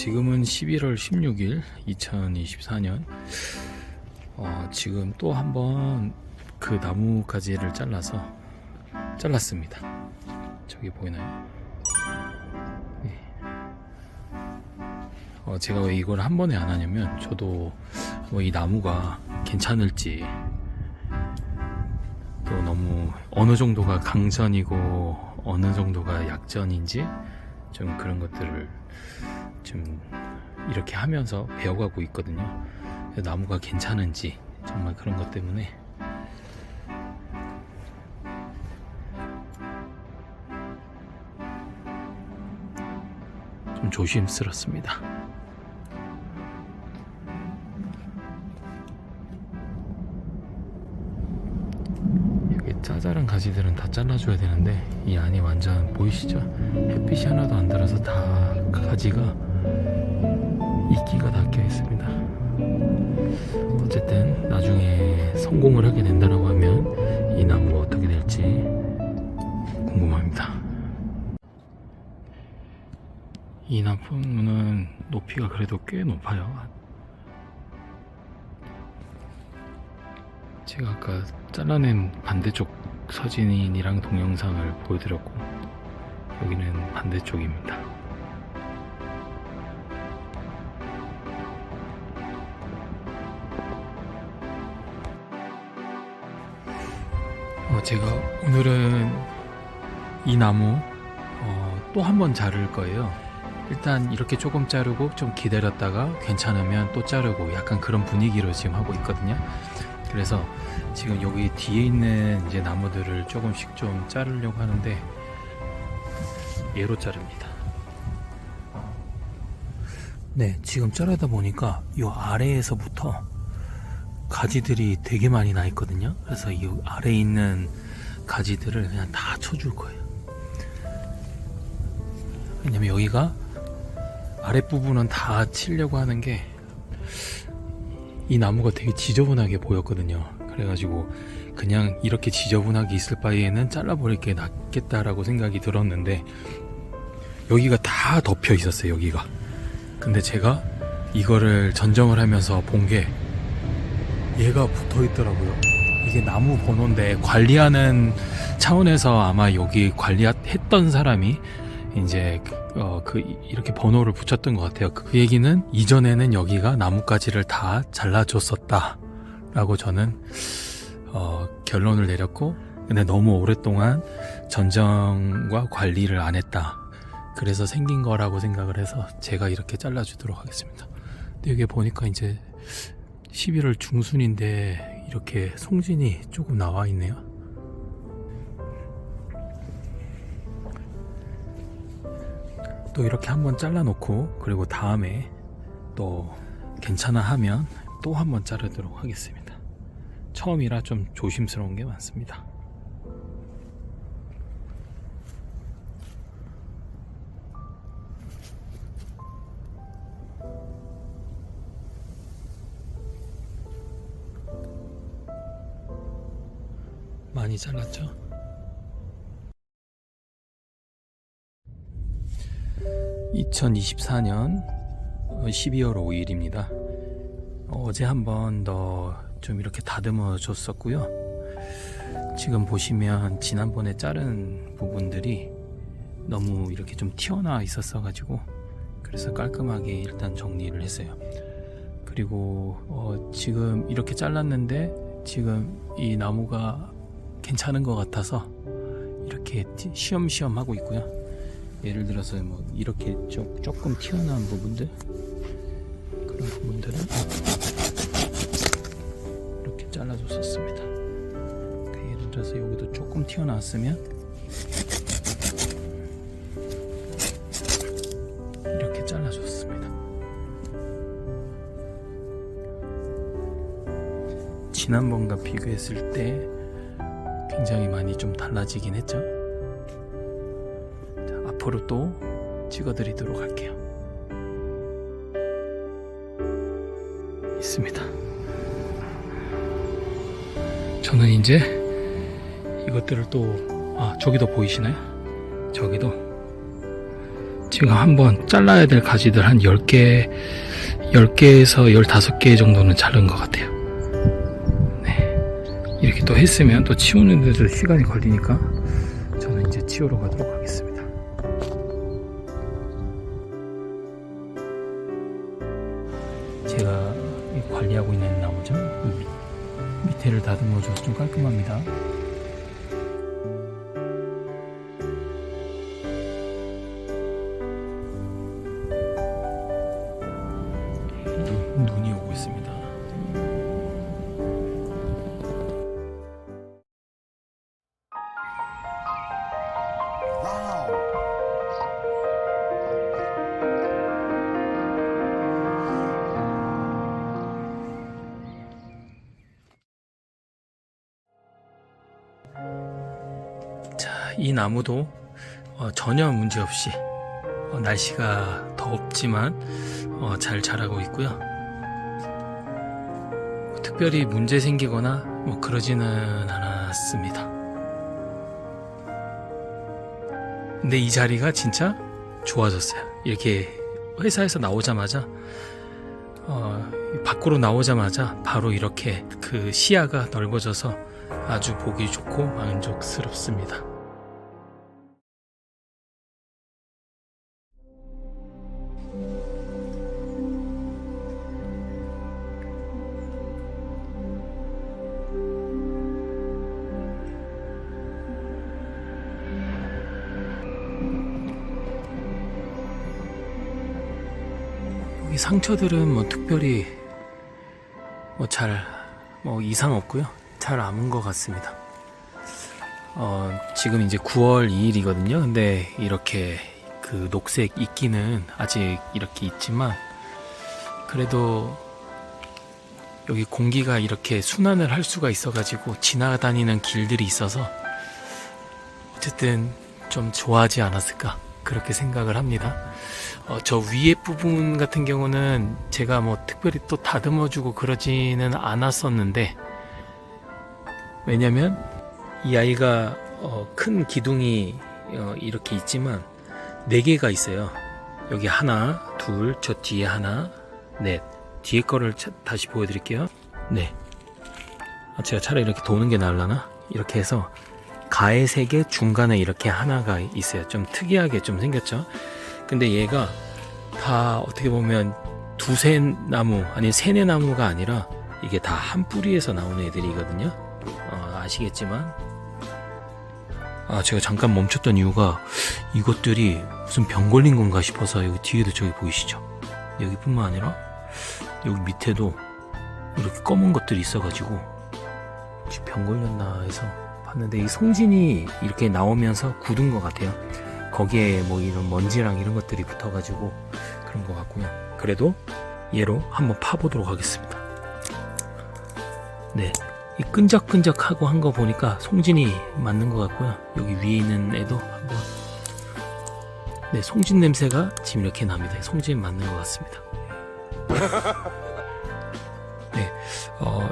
지금은 11월 16일 2024년 어, 지금 또 한번 그 나무 가지를 잘라서 잘랐습니다. 저기 보이나요? 네. 어, 제가 왜 이걸 한 번에 안 하냐면 저도 뭐 이 나무가 괜찮을지 또 너무 어느 정도가 강전이고 어느 정도가 약전인지 좀 그런 것들을 좀 이렇게 하면서 배워가고 있거든요. 나무가 괜찮은지 정말 그런 것 때문에 좀 조심스럽습니다. 여기 짜잘한 가지들은 다 잘라줘야 되는데 이 안이 완전 보이시죠? 햇빛이 하나도 안 들어서 다 가지가 이끼가 다껴 있습니다. 어쨌든 나중에 성공을 하게 된다라고 하면 이 나무가 어떻게 될지 궁금합니다. 이 나무는 높이가 그래도 꽤 높아요. 제가 아까 잘라낸 반대쪽 서진이랑 동영상을 보여드렸고 여기는 반대쪽입니다. 어, 제가 오늘은 이 나무 어, 또 한 번 자를 거예요. 일단 이렇게 조금 자르고 좀 기다렸다가 괜찮으면 또 자르고 약간 그런 분위기로 지금 하고 있거든요. 그래서 지금 여기 뒤에 있는 이제 나무들을 조금씩 좀 자르려고 하는데 얘로 자릅니다. 네, 지금 자르다 보니까 이 아래에서부터 가지들이 되게 많이 나 있거든요. 그래서 이 아래에 있는 가지들을 그냥 다 쳐줄 거예요. 왜냐면 여기가 아랫부분은 다 치려고 하는 게 이 나무가 되게 지저분하게 보였거든요. 그래가지고 그냥 이렇게 지저분하게 있을 바에는 잘라버릴 게 낫겠다라고 생각이 들었는데 여기가 다 덮여 있었어요. 여기가. 근데 제가 이거를 전정을 하면서 본게 얘가 붙어 있더라고요. 이게 나무 번호인데 관리하는 차원에서 아마 여기 관리했던 사람이 이제 어, 그 이렇게 번호를 붙였던 것 같아요. 그 얘기는 이전에는 여기가 나뭇가지를 다 잘라줬었다라고 저는 어, 결론을 내렸고, 근데 너무 오랫동안 전정과 관리를 안 했다. 그래서 생긴 거라고 생각을 해서 제가 이렇게 잘라주도록 하겠습니다. 근데 여기 보니까 이제 11월 중순인데 이렇게 송진이 조금 나와 있네요. 또 이렇게 한번 잘라놓고 그리고 다음에 또 괜찮아 하면 또 한번 자르도록 하겠습니다. 처음이라 좀 조심스러운 게 많습니다. 많이 잘랐죠? (2024년 12월 5일입니다) 어제 한 번 더 좀 이렇게 다듬어 줬었고요. 지금 보시면 지난번에 자른 부분들이 너무 이렇게 좀 튀어나와 있었어 가지고 그래서 깔끔하게 일단 정리를 했어요. 그리고 어 지금 이렇게 잘랐는데 지금 이 나무가 괜찮은 것 같아서 이렇게 티- 쉬엄쉬엄 하고 있고요. 예를 들어서 뭐 이렇게 조, 조금 튀어나온 부분들 그런 부분들은 이렇게 잘라줬었습니다. 그 예를 들어서 여기도 조금 튀어나왔으면 이렇게 잘라줬습니다. 지난번과 비교했을 때 굉장히 많이 좀 달라지긴 했죠. 자, 앞으로 또 찍어드리도록 할게요. 있습니다. 저는 이제 이것들을 또, 아, 저기도 보이시나요? 저기도 지금 한번 잘라야 될 가지들 한 10개, 10개에서 15개 정도는 자른 것 같아요. 네. 이렇게 또 했으면 또 치우는 데도 시간이 걸리니까 저는 이제 치우러 가도록 하겠습니다. 제가 이 관리하고 있는 나무죠. 밑에를 다듬어줘서 좀 깔끔합니다. 이 나무도 어, 전혀 문제 없이 어, 날씨가 덥지만 어, 잘 자라고 있고요. 뭐 특별히 문제 생기거나 뭐 그러지는 않았습니다. 근데 이 자리가 진짜 좋아졌어요. 이렇게 회사에서 나오자마자 어, 밖으로 나오자마자 바로 이렇게 그 시야가 넓어져서 아주 보기 좋고 만족스럽습니다. 여기 상처들은 뭐 특별히 뭐잘뭐 이상 없고요. 잘 아문 것 같습니다. 어, 지금 이제 9월 2일이거든요. 근데 이렇게 그 녹색 이끼는 아직 이렇게 있지만 그래도 여기 공기가 이렇게 순환을 할 수가 있어가지고 지나다니는 길들이 있어서 어쨌든 좀 좋아하지 않았을까 그렇게 생각을 합니다. 어, 저 위에 부분 같은 경우는 제가 뭐 특별히 또 다듬어 주고 그러지는 않았었는데 왜냐면 이 아이가 어, 큰 기둥이 어, 이렇게 있지만 네 개가 있어요. 여기 하나, 둘, 저 뒤에 하나, 넷. 뒤에 거를 차- 다시 보여드릴게요. 네. 아, 제가 차라리 이렇게 도는 게 나을라나? 이렇게 해서 세 개, 중간에 이렇게 하나가 있어요. 좀 특이하게 좀 생겼죠? 근데 얘가 다 어떻게 보면 두세 나무, 아니 세네 나무가 아니라 이게 다 한 뿌리에서 나오는 애들이거든요. 어, 아시겠지만. 아, 제가 잠깐 멈췄던 이유가 이것들이 무슨 병 걸린 건가 싶어서 여기 뒤에도 저기 보이시죠? 여기뿐만 아니라 여기 밑에도 이렇게 검은 것들이 있어가지고 병 걸렸나 해서 봤는데 이 송진이 이렇게 나오면서 굳은 것 같아요. 거기에 뭐 이런 먼지랑 이런 것들이 붙어가지고 그런 것 같고요. 그래도 얘로 한번 파보도록 하겠습니다. 네. 이 끈적끈적하고 한 거 보니까 송진이 맞는 것 같고요. 여기 위에 있는 애도 한번. 네, 송진 냄새가 지금 이렇게 납니다. 송진 맞는 것 같습니다. 네, 어,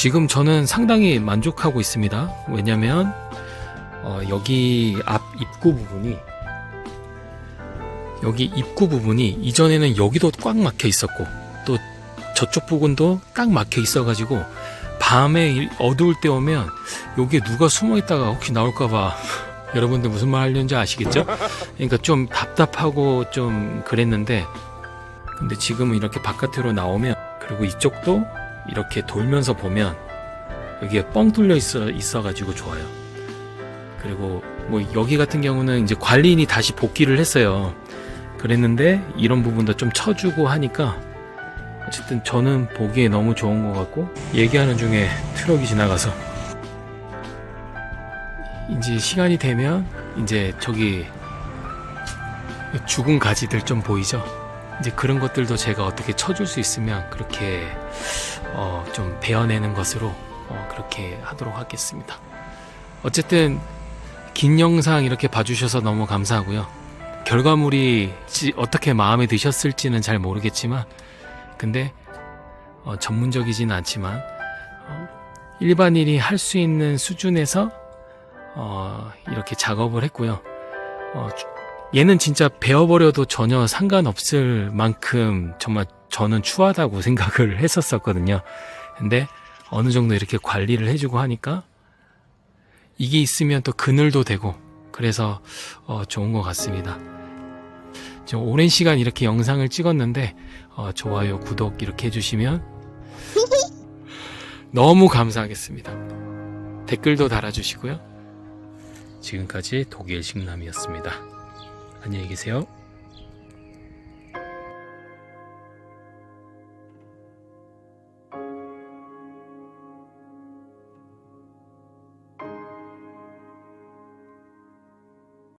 지금 저는 상당히 만족하고 있습니다. 왜냐면, 어, 여기 앞 입구 부분이, 여기 입구 부분이 이전에는 여기도 꽉 막혀 있었고, 또 저쪽 부분도 딱 막혀 있어 가지고, 밤에 일- 어두울 때 오면 여기에 누가 숨어 있다가 혹시 나올까 봐 여러분들 무슨 말 하려는지 아시겠죠? 그러니까 좀 답답하고 좀 그랬는데 근데 지금은 이렇게 바깥으로 나오면 그리고 이쪽도 이렇게 돌면서 보면 여기에 뻥 뚫려 있어 있어가지고 좋아요. 그리고 뭐 여기 같은 경우는 이제 관리인이 다시 복귀를 했어요. 그랬는데 이런 부분도 좀 쳐주고 하니까 어쨌든 저는 보기에 너무 좋은 것 같고 얘기하는 중에 트럭이 지나가서 이제 시간이 되면 이제 저기 죽은 가지들 좀 보이죠? 이제 그런 것들도 제가 어떻게 쳐줄 수 있으면 그렇게 어, 좀 베어내는 것으로 어, 그렇게 하도록 하겠습니다. 어쨌든 긴 영상 이렇게 봐주셔서 너무 감사하고요. 결과물이 지- 어떻게 마음에 드셨을지는 잘 모르겠지만 근데 어, 전문적이지는 않지만 어, 일반인이 할 수 있는 수준에서 어, 이렇게 작업을 했고요. 어, 주- 얘는 진짜 베어버려도 전혀 상관없을 만큼 정말 저는 추하다고 생각을 했었었거든요. 근데 어느 정도 이렇게 관리를 해주고 하니까 이게 있으면 또 그늘도 되고 그래서 어, 좋은 것 같습니다. 좀 오랜 시간 이렇게 영상을 찍었는데 어, 좋아요, 구독 이렇게 해주시면 너무 감사하겠습니다. 댓글도 달아주시고요. 지금까지 독일 식남이었습니다. 안녕히 계세요.